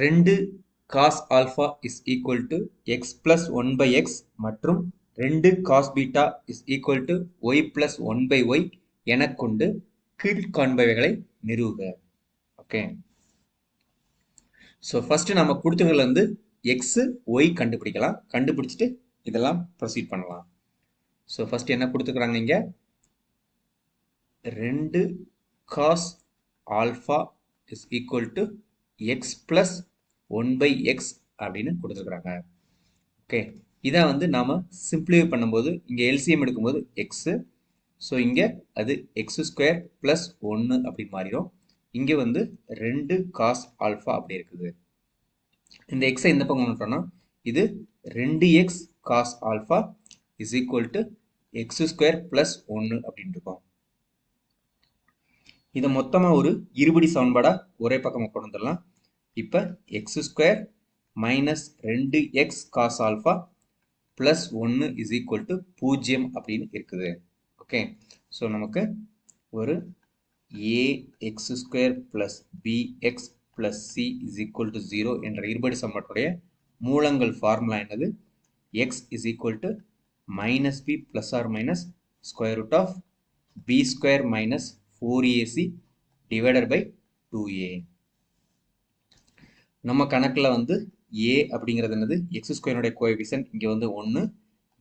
ரெண்டு cos alpha is equal to x plus one by x மற்றும் ரெண்டு cos beta is equal to y plus one by y என கொண்டு கீழ்காண்பவைகளை நிறுவுக. ஓகே ஸோ ஃபஸ்ட்டு நம்ம கொடுத்தவர்கள் வந்து எக்ஸு ஒய் கண்டுபிடிக்கலாம். கண்டுபிடிச்சிட்டு இதெல்லாம் ப்ரொசீட் பண்ணலாம். ஸோ ஃபஸ்ட் என்ன கொடுத்துக்கிறாங்க இங்கே? ரெண்டு cos alpha is equal to x plus one by x அப்படின்னு கொடுத்துருக்குறாங்க. ஓகே இதை வந்து நாம் சிம்பிளிஃபை பண்ணும்போது இங்கே எல்சிஎம் எடுக்கும்போது எக்ஸு ஸோ இங்கே அது எக்ஸ் ஸ்கொயர் ப்ளஸ் ஒன்று அப்படி மாறிடும். இங்கே வந்து ரெண்டு காஸ் ஆல்ஃபா அப்படி இருக்குது. இந்த எக்ஸை எந்த பக்கம் கொண்டுட்டோம்னா இது ரெண்டு x cos alpha is equal to x square plus ஒன்று அப்படின்னு இருக்கும். இதை மொத்தமாக ஒரு இருபடி சமன்பாடாக ஒரே பக்கமாக கொண்டு வந்துடலாம். இப்போ எக்ஸ் ஸ்கொயர் மைனஸ் ரெண்டு எக்ஸ் காஸ் ஆல்ஃபா ப்ளஸ் ஒன்று இஸ் ஈக்குவல் டு பூஜ்ஜியம் அப்படின்னு இருக்குது. ஓகே ஸோ நமக்கு ஒரு A x square plus B x plus C is equal to zero என்ற இருபடி சமன்பாட்டுடைய மூலங்கள் ஃபார்முலா என்னது? X is equal to minus B plus or minus square root of B square minus four AC divided by two A நம்ம கணக்கில் வந்து ஏ அப்படிங்கிறது என்னது? எக்ஸ் ஸ்கொயனுடைய கோஎபிசன் இங்கே வந்து ஒன்று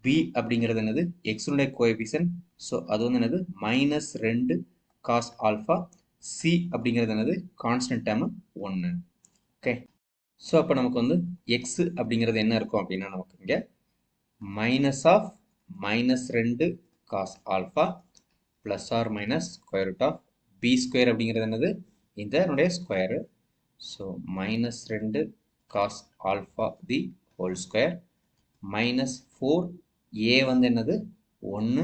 பி அப்படிங்கிறது என்னது? எக்ஸுடைய கோஎபிசன் ஸோ அது வந்து என்னது? மைனஸ் ரெண்டு காஸ் ஆல்ஃபா சி அப்படிங்கிறது என்னது? கான்ஸ்டன்ட் டேமு ஒன்று ஓகே ஸோ அப்போ நமக்கு வந்து எக்ஸ் அப்படிங்கிறது என்ன இருக்கும் அப்படின்னா நமக்கு இங்கே மைனஸ் ஆஃப் மைனஸ் ரெண்டு cos alpha plus or minus square root of B square அப்படிங்கிறது என்னது? இதனுடைய ஸ்கொயரு ஸோ மைனஸ் ரெண்டு cos alpha the whole square minus four A வந்து என்னது? ஒன்று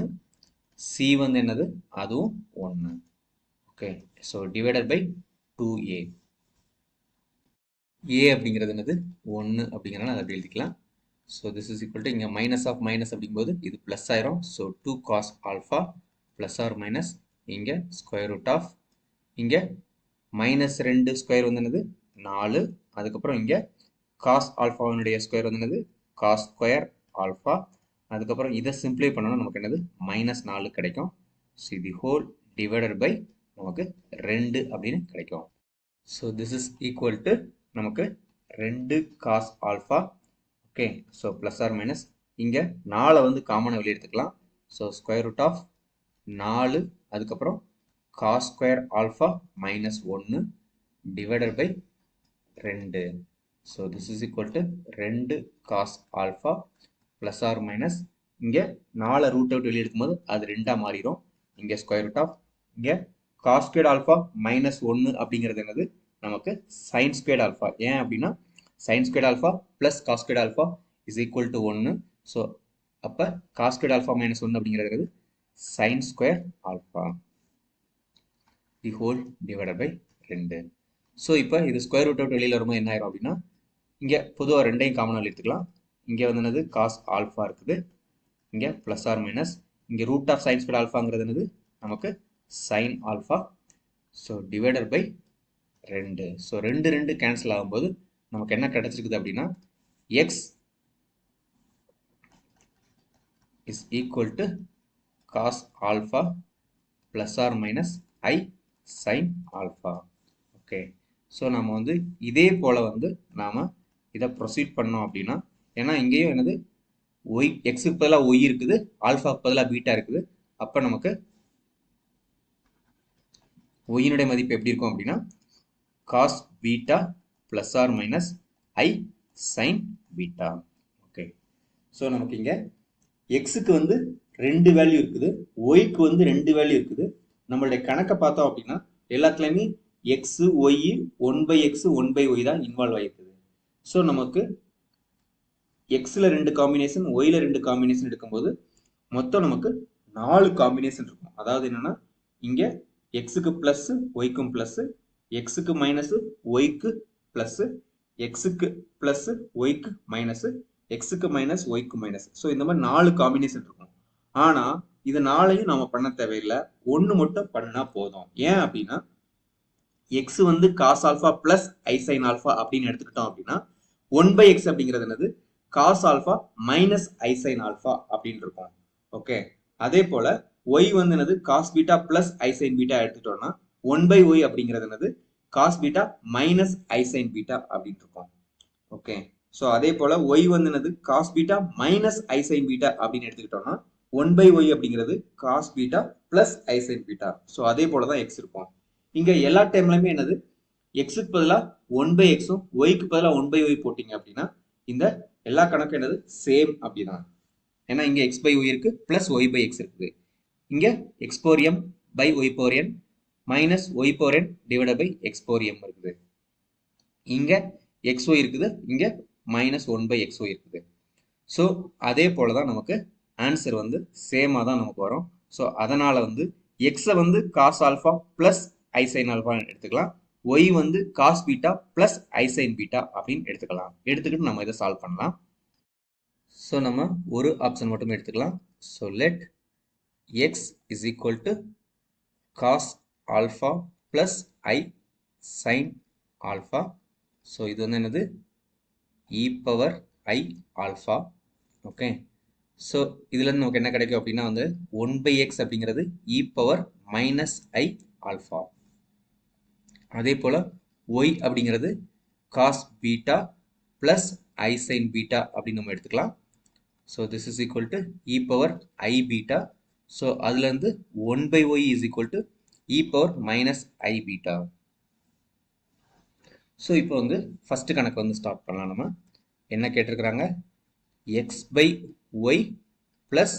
சி வந்து என்னது? அதுவும் ஒன்று okay so divided by two A A அப்படிங்கிறது என்னது? ஒன்று அப்படிங்கிறனால அதை அப்படி எழுதிக்கலாம். So this is equal to இங்கே மைனஸ் ஆஃப் மைனஸ் அப்படிங்கும்போது இது ப்ளஸ் ஆயிரும். So two cos alpha plus or minus இங்கே ஸ்கொயர் ரூட் ஆஃப் இங்கே மைனஸ் ரெண்டு ஸ்கொயர் வந்து என்னது? நாலு. அதுக்கப்புறம் இங்கே காஸ் ஆல்ஃபாவினுடைய ஸ்கொயர் வந்து என்னது? காஸ் ஸ்கொயர் ஆல்ஃபா அதுக்கப்புறம் இதை சிம்பிளை பண்ணோம்னா நமக்கு என்னது? மைனஸ் நாலு கிடைக்கும். So the whole divided by நமக்கு ரெண்டு அப்படின்னு கிடைக்கும். So this is equal to நமக்கு ரெண்டு cos alpha okay so plus or minus இங்கே நாலை வந்து காமனாக வெளியே எடுத்துக்கலாம். ஸோ ஸ்கொயர் ரூட் ஆஃப் நாலு. அதுக்கப்புறம் காஸ் ஸ்கொயர் ஆல்ஃபா மைனஸ் ஒன்று டிவைடட் பை ரெண்டு so this is equal to ரெண்டு cos alpha plus or minus இங்கே நாலு ரூட் அவுட் வெளியே எடுக்கும்போது அது ரெண்டாக மாறிடும் இங்கே ஸ்கொயர் ரூட் ஆஃப் இங்கே காஸ் ஸ்கொயர் ஆல்ஃபா மைனஸ் ஒன்று அப்படிங்கிறது என்னது? நமக்கு சைன் ஸ்கொயர் ஆல்ஃபா ஏன் அப்படின்னா sine square alpha plus cos square alpha is equal to ஒன்று ஸோ அப்போ காஸ் ஆல்ஃபா மைனஸ் ஒன்று அப்படிங்கிறது sine square alpha the whole divided by ரெண்டு. ஸோ இப்போ இது ஸ்கொயர் ரூட் அவுட் வெளியில் வரும்போது என்ன ஆயிரும் அப்படின்னா இங்கே பொதுவாக ரெண்டையும் காமனாக எடுத்துக்கலாம். இங்கே வந்து என்னது? காஸ் ஆல்ஃபா இருக்குது. இங்கே ப்ளஸ் ஆர் மைனஸ் இங்கே ரூட் ஆஃப் சைன்ஸ் ஸ்கொயர் ஆல்ஃபாங்கிறது என்னது? நமக்கு sine alpha so divided by ரெண்டு. ஸோ ரெண்டு ரெண்டு கேன்சல் ஆகும்போது நமக்கு என்ன கிடச்சிருக்குது அப்படின்னா x is equal to cos alpha plus or minus i sine alpha okay so நம்ம வந்து இதே போல் வந்து நாம் இதை ப்ரொசீட் பண்ணோம் அப்படின்னா ஏன்னா இங்கேயும் என்னது? ஒய் எக்ஸுக்கு பதிலாக ஒய் இருக்குது ஆல்ஃபாக்கு பதிலாக பீட்டா இருக்குது. அப்போ நமக்கு ஒய்யினுடைய மதிப்பு எப்படி இருக்கும் அப்படின்னா cos beta plus or minus i sine beta okay so நமக்கு இங்கே எக்ஸுக்கு வந்து ரெண்டு வேல்யூ இருக்குது ஒய்க்கு வந்து ரெண்டு வேல்யூ இருக்குது. நம்மளுடைய கணக்கை பார்த்தோம் அப்படின்னா எல்லாத்துலேயுமே x y one by x one by y தான் இன்வால்வ் ஆகிருக்குது ஸோ நமக்கு எக்ஸில் ரெண்டு காம்பினேஷன் ஒயில் ரெண்டு காம்பினேஷன் எடுக்கும்போது மொத்தம் நமக்கு நாலு காம்பினேஷன் இருக்கும். அதாவது என்னென்னா இங்கே எக்ஸுக்கு ப்ளஸ்ஸு ஒய்க்கும் ப்ளஸ்ஸு எக்ஸுக்கு மைனஸு ஒய்க்கு ப்ளஸ்ஸு எக்ஸுக்கு ப்ளஸ்ஸு ஒய்க்கு மைனஸு எக்ஸுக்கு மைனஸ் ஒய்க்கு மைனஸ் ஸோ இந்த மாதிரி நாலு காம்பினேஷன் இருக்கும். ஆனால் இது நாளையும் நம்ம பண்ண தேவையில்லை. ஒன்று மட்டும் பண்ணால் போதும். ஏன் அப்படின்னா எக்ஸ் வந்து cos alpha plus i sine alpha அப்படின்னு எடுத்துக்கிட்டோம் அப்படின்னா ஒன் பை எக்ஸ் அப்படிங்கிறது என்னது? Cos alpha minus i sine alpha அப்படின்னு இருக்கும். ஓகே அதே போல ஒய் வந்து என்னது? Cos beta plus i sine beta எடுத்துட்டோம்னா ஒன் பை ஒய் அப்படிங்கிறது என்னது? Cos beta minus i sine beta அப்படின்னு இருக்கும். ஓகே ஸோ அதே போல ஒய் வந்து என்னது? Cos beta minus i sine beta அப்படின்னு எடுத்துக்கிட்டோம்னா ஒன் பை ஒய் அப்படிங்கிறது cos beta plus i beta so அதே போல தான் எக்ஸ் இருக்கும். இங்கே எல்லா டைம்லையுமே என்னது? எக்ஸுக்கு பதிலாக ஒன் பை எக்ஸும் ஒய்க்கு பதிலாக ஒன் பை ஒய் போட்டிங்க அப்படின்னா இந்த எல்லா கணக்கும் என்னது? சேம் அப்படிதான். ஏன்னா இங்கே எக்ஸ் பை ஒய் இருக்குது ப்ளஸ் ஒய் பை எக்ஸ் இருக்குது. இங்கே x m by y power n minus y power n by x m இருக்குது. இங்கே எக்ஸ் ஒய் இருக்குது இங்கே minus one by x y இருக்குது. ஸோ அதே போல தான் நமக்கு ஆன்சர் வந்து சேமாக தான் நமக்கு வரும். ஸோ அதனால் வந்து எக்ஸை வந்து cos alpha plus i sine alpha எடுத்துக்கலாம். ஒய் வந்து cos beta plus i sine beta அப்படின்னு எடுத்துக்கலாம். எடுத்துக்கிட்டு நம்ம இதை சால்வ் பண்ணலாம். ஸோ நம்ம ஒரு ஆப்ஷன் மட்டும் எடுத்துக்கலாம். So let x is equal to cos alpha plus i sine alpha so இது வந்து என்னது? E power i alpha okay so இதுலேருந்து நமக்கு என்ன கிடைக்கும் அப்படின்னா வந்து ஒன் பை எக்ஸ் அப்படிங்கிறது e power minus i alpha அதே போல் ஒய் அப்படிங்கிறது cos beta plus i sine beta அப்படின்னு நம்ம எடுத்துக்கலாம். So this is equal to e power i beta so அதுலேருந்து one by y is equal to e power minus i beta so இப்போ வந்து first கணக்கு வந்து ஸ்டார்ட் பண்ணலாம் நம்ம. என்ன கேட்டிருக்கிறாங்க? X by y plus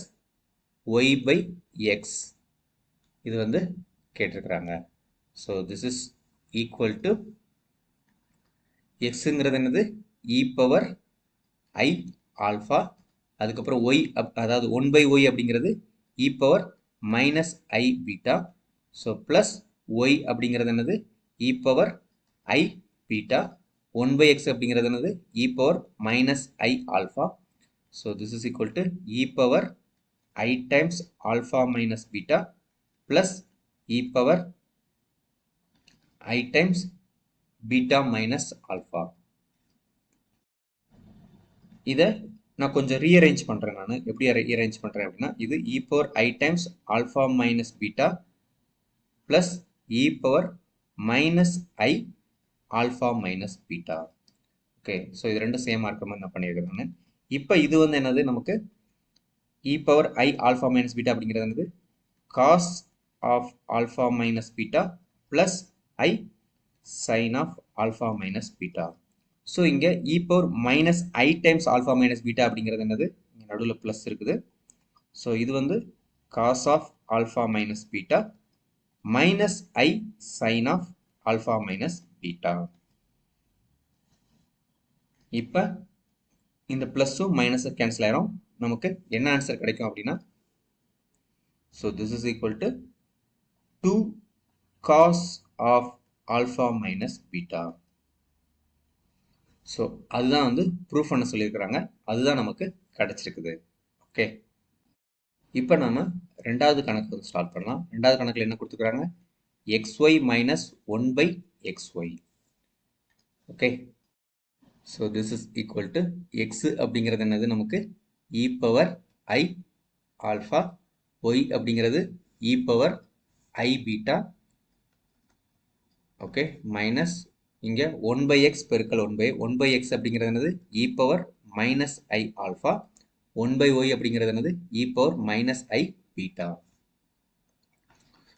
y by x இது வந்து கேட்டிருக்கிறாங்க. So this is equal to எக்ஸுங்கிறது என்னது? இ பவர் ஐ ஆல்ஃபா அதுக்கப்புறம் ஒய் அப் அதாவது ஒன் பை ஒய் அப்படிங்கிறது e power minus i beta so plus y அப்படிங்கிறது என்னது? E power i beta one by x அப்படிங்கிறது என்னது? E power minus i alpha so this is equal to e power i times alpha minus beta plus e power i times beta minus alpha இதை நான் கொஞ்சம் rearrange பண்ணுறேன் நான். எப்படி rearrange பண்ணுறேன் அப்படின்னா இது e power i times alpha minus beta plus e power minus i alpha minus beta okay so இது ரெண்டும் சேமாக இருக்கிற மாதிரி நான் பண்ணியிருக்கிறேன் நான். இப்போ இது வந்து என்னது? நமக்கு e power i alpha minus beta அப்படிங்கிறது என்னது? Cos of alpha minus beta plus i sine of alpha minus beta so இங்கே e power minus i times alpha minus beta அப்படிங்கிறது என்னது? இங்கே நடுவில் ப்ளஸ் இருக்குது. ஸோ இது வந்து cos of alpha minus beta minus i sine of alpha minus beta இப்போ இந்த ப்ளஸ்ஸும் மைனஸும் கேன்சல் ஆயிரும். நமக்கு என்ன ஆன்சர் கிடைக்கும் அப்படின்னா so this is equal to two cos of alpha minus beta so அதுதான் வந்து ப்ரூஃப் பண்ண சொல்லியிருக்கிறாங்க. அதுதான் நமக்கு கிடச்சிருக்குது. ஓகே இப்போ நம்ம ரெண்டாவது கணக்கு வந்து ஸ்டார்ட் பண்ணலாம். ரெண்டாவது கணக்கில் என்ன கொடுத்துருக்குறாங்க? X y minus one by x y okay so this is equal to x அப்படிங்கிறது என்னது? நமக்கு e power i alpha y அப்படிங்கிறது e power i beta okay minus இங்கே ஒன் பை எக்ஸ் பெருக்கல் one by one by x அப்படிங்கிறது என்னது? E power minus i alpha one by y அப்படிங்கிறது என்னது? E power minus i beta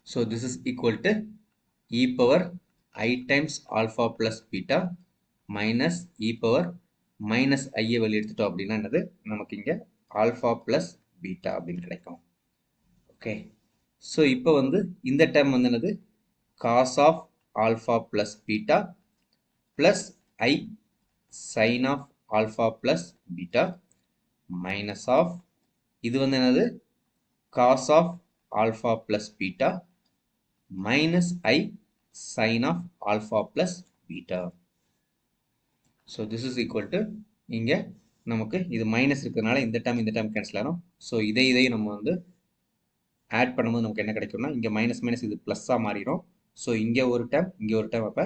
so this is equal to e power i times alpha plus beta minus e power minus ஐயை வெளியே எடுத்துட்டோம் அப்படின்னா என்னது? நமக்கு இங்கே ஆல்ஃபா ப்ளஸ் பீட்டா அப்படின்னு கிடைக்கும். ஓகே ஸோ இப்போ வந்து இந்த டேர்ம் வந்து என்னது? Cos of alpha plus beta plus i sine of alpha plus beta minus of இது வந்து என்னது? Cos of alpha plus beta minus i sine of alpha plus beta so this is equal to இங்கே நமக்கு இது minus இருக்கிறதுனால இந்த time இந்த time cancel ஆகும் ஸோ இதை இதையும் நம்ம வந்து ஆட் பண்ணும்போது நமக்கு என்ன கிடைக்கும்னா இங்கே மைனஸ் மைனஸ் இது ப்ளஸ்ஸாக மாறிடும் ஸோ இங்கே ஒரு டேம் இங்கே ஒரு டேம் அப்போ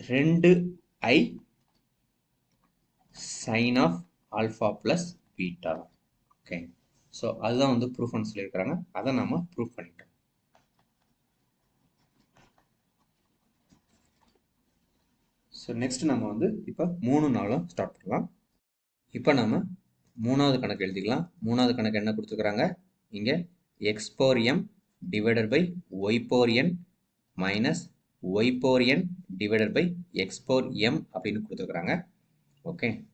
ரெண்டு i sine of alpha plus beta okay so அதுதான் வந்து ப்ரூஃப்னு சொல்லியிருக்கிறாங்க. அதை நம்ம ப்ரூஃப் பண்ணிட்டோம். ஸோ நெக்ஸ்ட் நம்ம வந்து இப்போ மூணு நாளும் ஸ்டார்ட் பண்ணலாம். இப்போ நம்ம மூணாவது கணக்கு எழுதிக்கலாம். மூணாவது கணக்கு என்ன கொடுத்துருக்குறாங்க இங்கே x power m divided by y n minus y divided n divided by x power m அப்படின்னு கொடுத்துருக்குறாங்க ஓகே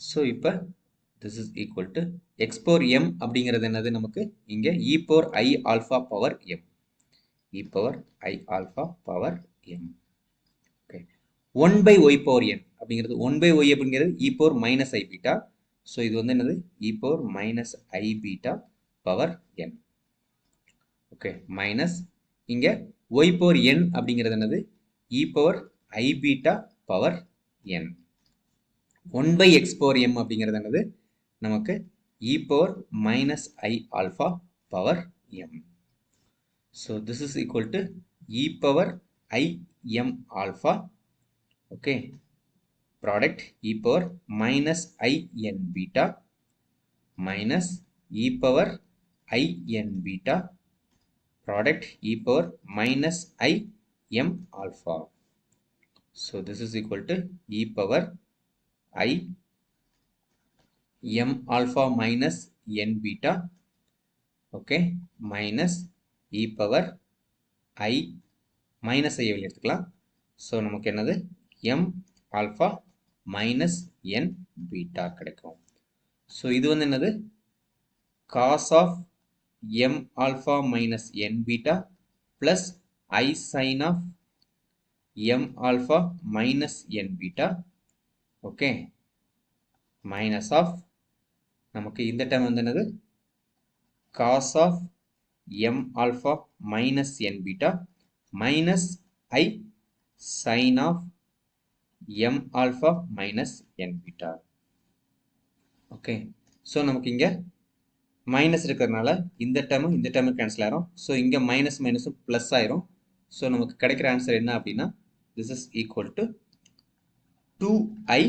ஸோ இப்போ this is equal to x m அப்படிங்கிறது என்னது நமக்கு? இங்கே e power i alpha power m e power i alpha power m one by y power n அப்படிங்கிறது one by y அப்படிங்கிறது e power minus i beta so இது வந்து என்னது? E power minus i beta power n okay minus இங்கே y power n அப்படிங்கிறது என்னது? E power i beta power n one by x power m அப்படிங்கிறது என்னது? நமக்கு e power minus i alpha power m so this is equal to e power i m alpha okay product e power minus i n beta minus e power i n beta product e power minus i m alpha. So this is equal to e power i m alpha minus n beta okay minus e power i minus ஐ வெளியே எடுத்துக்கலாம் so நமக்கு என்னது M alpha minus N beta கிடைக்கும். So இது வந்து என்னது? Cos of M alpha minus N beta plus i sine of M alpha minus N beta okay minus of நமக்கு இந்த டைம் வந்து என்னது? Cos of M alpha minus N beta minus i sine of M alpha minus N beta. Okay so நமக்கு இங்கே minus இருக்கிறதுனால இந்த டேர்மும் இந்த டேர்மும் கேன்சல் ஆயிரும். ஸோ இங்கே மைனஸ் மைனஸும் ப்ளஸ் ஆயிரும். ஸோ நமக்கு கிடைக்கிற ஆன்சர் என்ன அப்படின்னா this is equal to two i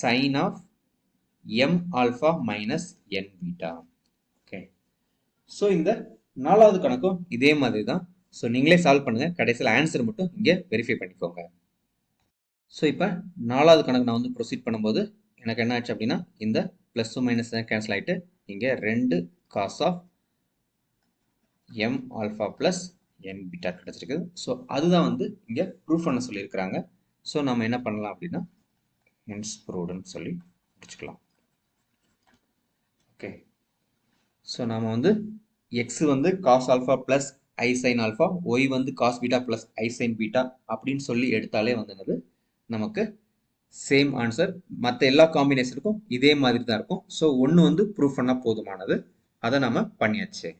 sine of m alpha minus n beta okay so இந்த நாலாவது கணக்கும் இதே மாதிரி தான் ஸோ நீங்களே சால்வ் பண்ணுங்கள் கடைசியில் ஆன்சர் மட்டும் இங்கே வெரிஃபை பண்ணிக்கோங்க. ஸோ இப்போ நாலாவது கணக்கு நான் வந்து ப்ரொசீட் பண்ணும்போது எனக்கு என்ன ஆச்சு அப்படின்னா இந்த ப்ளஸ்ஸும் மைனஸ் கேன்சல் ஆகிட்டு இங்கே ரெண்டு cos of m alpha plus n beta கிடச்சிருக்குது. ஸோ அதுதான் வந்து இங்கே ப்ரூஃப் பண்ண சொல்லியிருக்கிறாங்க. ஸோ நம்ம என்ன பண்ணலாம் அப்படின்னா ஹென்ஸ் ப்ரூவ்டுன்னு சொல்லி முடிச்சுக்கலாம். ஓகே ஸோ நாம் வந்து எக்ஸ் வந்து cos alpha plus i sine alpha y வந்து cos beta plus i sine beta அப்படின்னு சொல்லி எடுத்தாலே வந்து என்னது? நமக்கு சேம் ஆன்சர் மற்ற எல்லா காம்பினேஷனுக்கும் இதே மாதிரி தான் இருக்கும். ஸோ ஒன்று வந்து ப்ரூஃப் பண்ணால் போதுமானது. அதை நம்ம பண்ணியாச்சு.